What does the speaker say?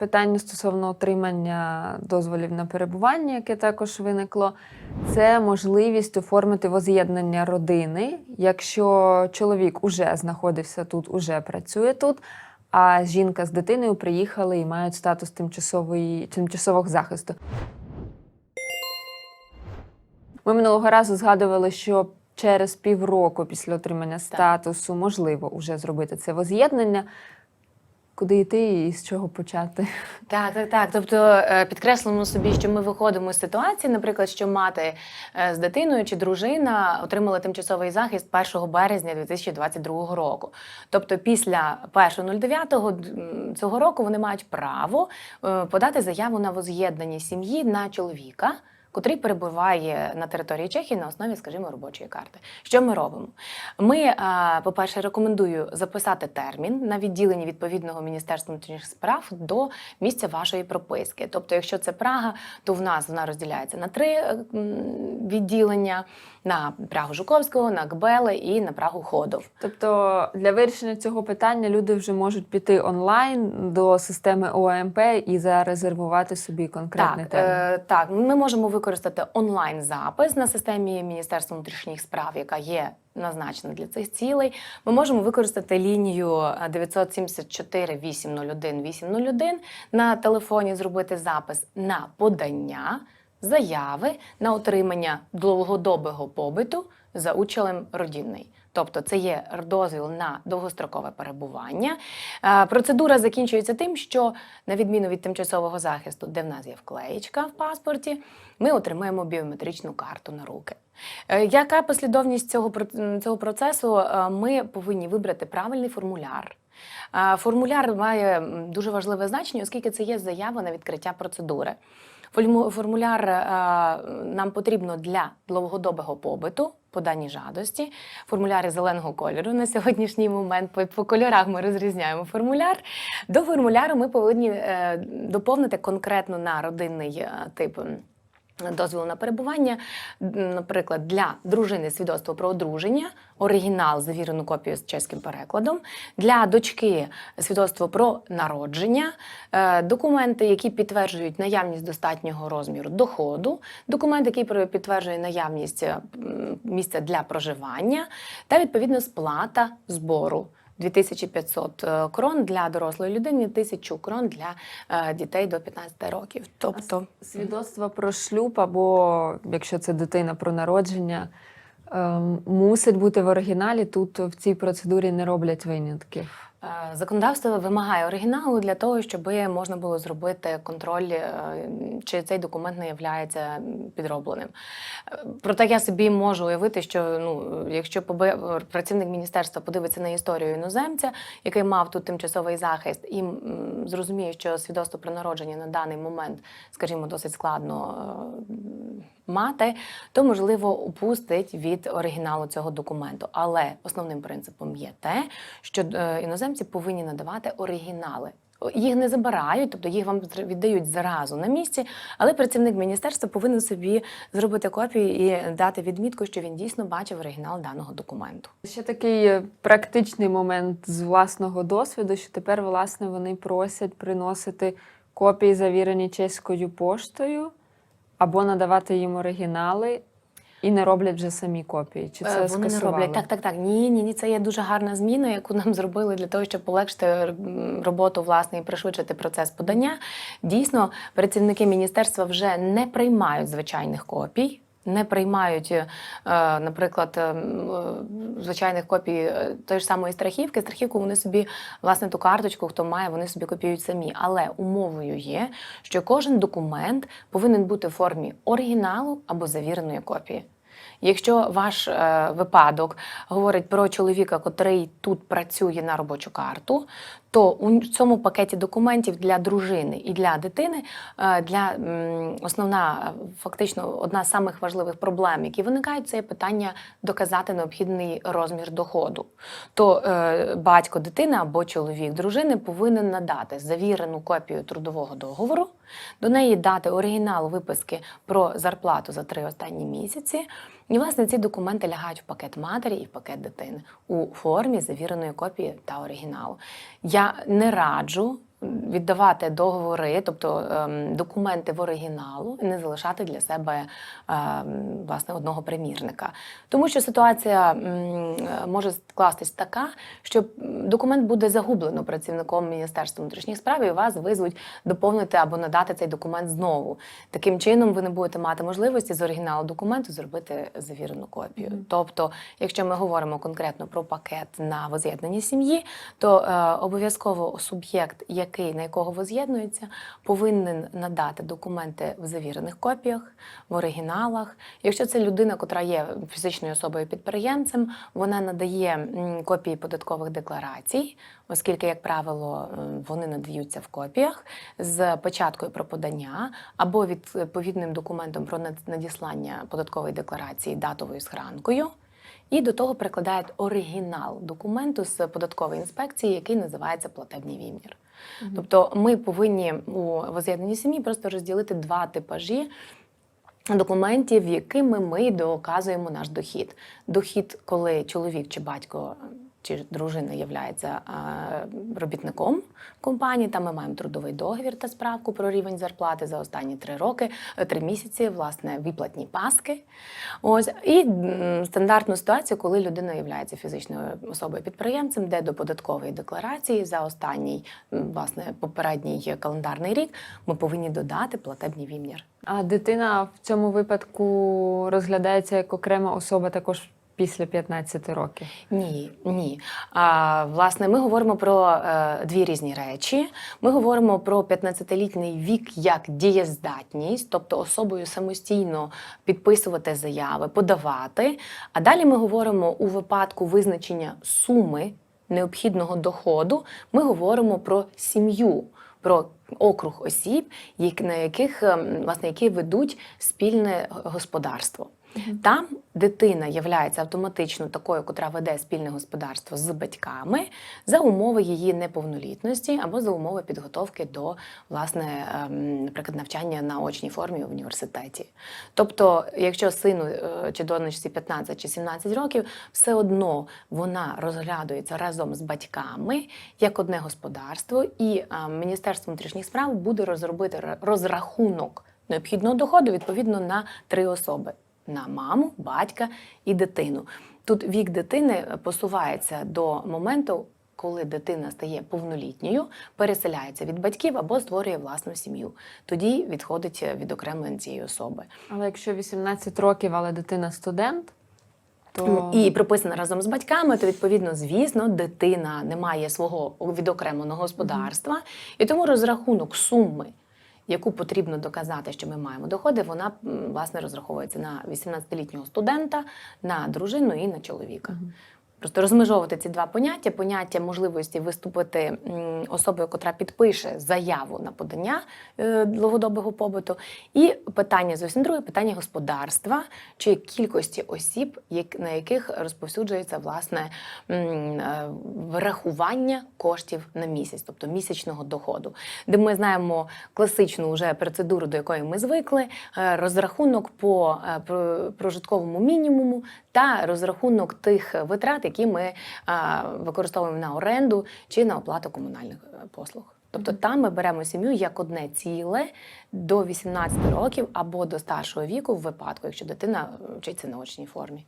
питання стосовно отримання дозволів на перебування, яке також виникло, це можливість оформити воз'єднання родини, якщо чоловік уже знаходився тут, уже працює тут. А жінка з дитиною приїхали і мають статус тимчасової тимчасового захисту. Ми минулого разу згадували, що через півроку після отримання статусу можливо вже зробити це воз'єднання. Куди йти і з чого почати? Так, так, так. Тобто е, підкреслимо собі, що ми виходимо з ситуації, наприклад, що мати е, з дитиною чи дружина отримала тимчасовий захист 1 березня 2022 року. Тобто, після 1.09 м, цього року вони мають право е, подати заяву на воз'єднання сім'ї на чоловіка. Котрий перебуває на території Чехії на основі, скажімо, робочої карти. Що ми робимо? Ми, е, по-перше, рекомендую записати термін на відділенні відповідного Міністерства внутрішніх справ до місця вашої прописки. Тобто, якщо це Прага, то в нас вона розділяється на три е, відділення: на Прагу Жуковського, на Гбели і на Прагу Ходов. Тобто для вирішення цього питання люди вже можуть піти онлайн до системи ОМП і зарезервувати собі конкретний Так, термін. е, так, ми можемо використати онлайн запис на системі Міністерства внутрішніх справ, яка є назначена для цих цілей. Ми можемо використати лінію е, 974 801 801 на телефоні, зробити запис на подання заяви на отримання довгодобого побиту за учалем родинний. Тобто це є дозвіл на довгострокове перебування. Е, Процедура закінчується тим, що на відміну від тимчасового захисту, де в нас є вклеєчка в паспорті, ми отримаємо біометричну карту на руки. Е, Яка послідовність цього, цього процесу? Е, Ми повинні вибрати правильний формуляр. Формуляр має дуже важливе значення, оскільки це є заява на відкриття процедури. Формуляр е, нам потрібно для довгодобого побиту Подані жадості. Формуляри зеленого кольору на сьогоднішній момент. По, по кольорах ми розрізняємо формуляр. До формуляру ми повинні е, доповнити конкретно на родинний е, тип. М, Дозволу на перебування, наприклад, для дружини свідоцтво про одруження, оригінал, завірену копію з чеським перекладом, для дочки свідоцтво про народження, е, документи, які підтверджують наявність достатнього розміру доходу, документ, який підтверджує наявність е, місця для проживання, та відповідно сплата збору. 2500 е, крон для дорослої людини, 1000 крон для е, дітей до 15 років. Тобто Свідоцтво про шлюб, або якщо це дитина про народження, ем, мусить бути в оригіналі. Тут в цій процедурі не роблять винятків. Е, Законодавство вимагає оригіналу для того, щоб можна було зробити контроль, е, чи цей документ не є підробленим. Е, Проте я собі можу уявити, що ну, якщо працівник міністерства подивиться на історію іноземця, який мав тут тимчасовий захист, і зрозуміє, що свідоцтво про народження на даний момент, скажімо, досить складно мати, то можливо упустить від оригіналу цього документу. Але основним принципом є те, що е, іноземці повинні надавати оригінали. Їх не забирають, тобто їх вам віддають заразу на місці, але працівник міністерства повинен собі зробити копію і дати відмітку, що він дійсно бачив оригінал даного документу. Ще такий е, практичний момент з власного досвіду, що тепер, власне, вони просять приносити копії, завірені чеською поштою, або надавати їм оригінали, і не роблять вже самі копії. Чи це Вони скасували? не роблять так, так, так. Ні, ні, ні. Це є дуже гарна зміна, яку нам зробили для того, щоб полегшити роботу власне і пришвидшити процес подання. Дійсно, працівники міністерства вже не приймають звичайних копій. Не приймають, е, наприклад, е, м, е, звичайних копій е, тої ж самої страхівки. Страхівку вони собі, власне, ту карточку, хто має, вони собі копіюють самі. Але умовою є, що кожен документ повинен бути в формі оригіналу або завіреної копії. Якщо ваш е, випадок говорить про чоловіка, котрий тут працює на робочу карту, то у цьому пакеті документів для дружини і для дитини е, для м, основна, фактично, одна з самих важливих проблем, які виникають, це питання доказати необхідний розмір доходу. То е, батько дитини або чоловік дружини повинен надати завірену копію трудового договору, до неї дати оригінал виписки про зарплату за три останні місяці. І, власне, ці документи лягають в пакет матері і в пакет дитини у формі завіреної копії та оригіналу. Я не раджу віддавати договори, тобто ем, документи в оригіналу, і не залишати для себе ем, власне одного примірника. Тому що ситуація може скластись така, що документ буде загублено працівником Міністерства внутрішніх справ, і вас визвуть доповнити або надати цей документ знову. Таким чином, ви не будете мати можливості з оригіналу документу зробити завірену копію. Мгм. Тобто, якщо ми говоримо конкретно про пакет на воз'єднанні сім'ї, то е, обов'язково суб'єкт, який на якого воз'єднується, повинен надати документи в завірених копіях, в оригіналах. Якщо це людина, котра є фізичною особою підприємцем, вона надає копії податкових декларацій, оскільки, як правило, вони надаються в копіях з початкою про подання або відповідним документом про надіслання податкової декларації датовою схранкою. І до того прикладають оригінал документу з податкової інспекції, який називається платебний вімір. Тобто ми повинні у воз'єднаній сім'ї просто розділити два типажі документів, якими ми доказуємо наш дохід. Дохід, коли чоловік чи батько чи дружина є робітником компанії, там ми маємо трудовий договір та справку про рівень зарплати за останні три роки, е, три місяці, власне, виплатні паски. Ось і стандартну ситуацію, коли людина є фізичною особою підприємцем, де до податкової декларації за останній власне попередній календарний рік ми повинні додати платебний вімір. А дитина в цьому випадку розглядається як окрема особа також після 15 років. Ні, ні. А, власне, ми говоримо про е, дві різні речі. Ми говоримо про 15-літній вік як дієздатність, тобто особою самостійно підписувати заяви, подавати. А далі ми говоримо у випадку визначення суми необхідного доходу. Ми говоримо про сім'ю. Про округ осіб, на яких ем, власне які ведуть спільне господарство. Там дитина є автоматично такою, котра веде спільне господарство з батьками за умови її неповнолітності або за умови підготовки до власне, ем, наприклад, навчання на очній формі в університеті. Тобто, якщо сину е, чи донечці 15 чи 17 років, все одно вона розглядується разом з батьками як одне господарство, і е, Міністерство внутрішніх справ буде розробити розрахунок необхідного доходу відповідно на три особи на маму, батька і дитину. Тут вік дитини посувається до моменту, коли дитина стає повнолітньою, переселяється від батьків або створює власну сім'ю. Тоді відходить відокремлення цієї особи. Але якщо 18 років, але дитина студент, то І прописана разом з батьками, то відповідно, звісно, дитина не має свого відокремленого господарства, і тому розрахунок суми, яку потрібно доказати, що ми маємо доходи, вона власне розраховується на 18-літнього студента, на дружину і на чоловіка. Просто розмежовувати ці два поняття: поняття можливості виступити особою, котра підпише заяву на подання е, довгодобого побуту, і питання зовсім друге питання господарства чи кількості осіб, на яких розповсюджується власне е, коштів на місяць, тобто місячного доходу, де ми знаємо класичну вже процедуру, до якої ми звикли, е, розрахунок по прожитковому мінімуму та розрахунок тих витрат, які ми е, використовуємо на оренду чи на оплату комунальних е, послуг. Тобто там ми беремо сім'ю як одне ціле до 18 років або до старшого віку, в випадку, якщо дитина вчиться на очній формі.